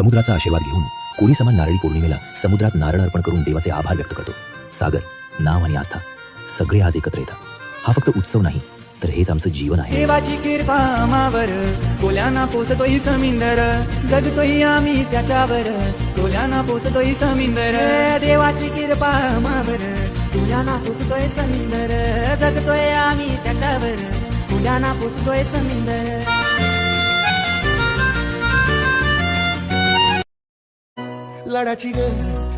समुद्राचा आशीर्वाद घेऊन कोणी समान नारळी पौर्णिमेला समुद्रात नारळ अर्पण करून देवाचे आभार व्यक्त करतो. सागर नाव आणि आस्था सगळे आज एकत्र येतात. हा फक्त उत्सव नाही तर हेच आमचं जीवन आहे. देवाची कृपा आमावर कोल्याना पोसतोय समिंदर. जगतोय आम्ही त्याच्यावर कोल्याना पोसतोय समिंदर. देवाची कृपा आमावर कोल्याना पोसतोय समिंदर. जगतोय आम्ही त्याच्यावर कोल्याना पोसतोय समिंदर. लाडाची ग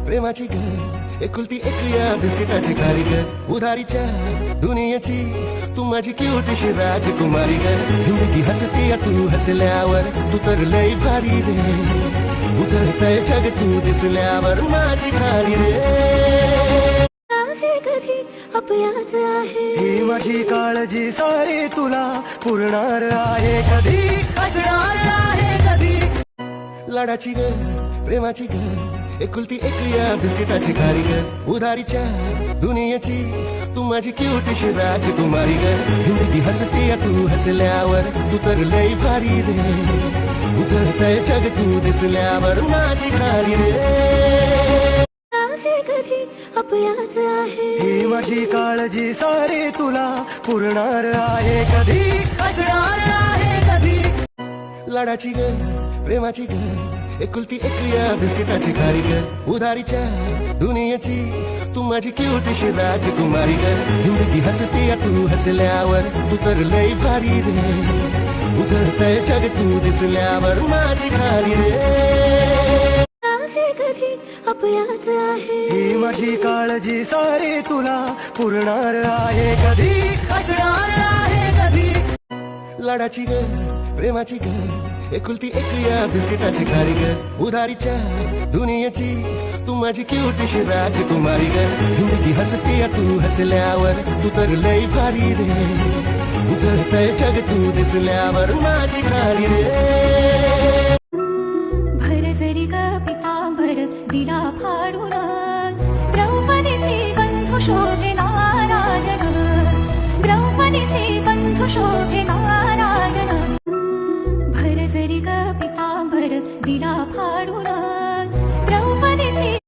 प्रेमाची ग एकुलती एक या बिस्किटाची कारीगर उधारीच्या दुनियेची तू माझी क्यूटशी राजकुमारी ग. जिंदगी हसती तू हसल्यावर तू तर लय भारी रे. उजळतय जग तू दिसल्यावर माझी खाली रे. कधी अपयात आहे. ही माझी काळजी सारी तुला पुरणार आहे. कधी असणार आहे कधी? लाडाची ग प्रेमाची ग एकुलती एक या बिस्किटाची कारीगर उधारीच्या दुनियेची तू माझी क्यूटशी राजकुमारी ग. जिंदगी हसती तू हसल्यावर तू तर लय भारी रे. उजळतय जग तू दिसल्यावर माझी खाली रे. आहे कधी अपयात आहे? ही माझी काळजी सारी तुला पुरणार आहे. कधी असणार आहे? कधी? लाडाची ग प्रेमाची ग. एकुलती एक या बिस्किटाची कारीगर उधारीच्या दुनियेची तू माझी क्यूटशी राजकुमारी ग. जिंदगी हसती या तू हसल्यावर तू तर लय भारी रे. उजळतय जग तू दिसल्यावर माझी खाली रे. ही माझी काळजी सारी तुला पुरणार आहे. कधी असणार आहे कधी? लाडाची ग प्रेमाची ग. एकुलती एक या बिस्किटाची कारीगर उधारीच्या दुनियेची तू माझी क्यूटशी राजकुमारी ग. जिंदगी हसती तू हसल्यावर तू तर लई भारी रे. उजळतय जग तू दिसल्यावर माझी खारी रे. भर जरी ग पितांबर दिला फाडून. द्रौपदीसी बंधू शोभे नारायण द्रौपदीसी बंधू शोभे दिला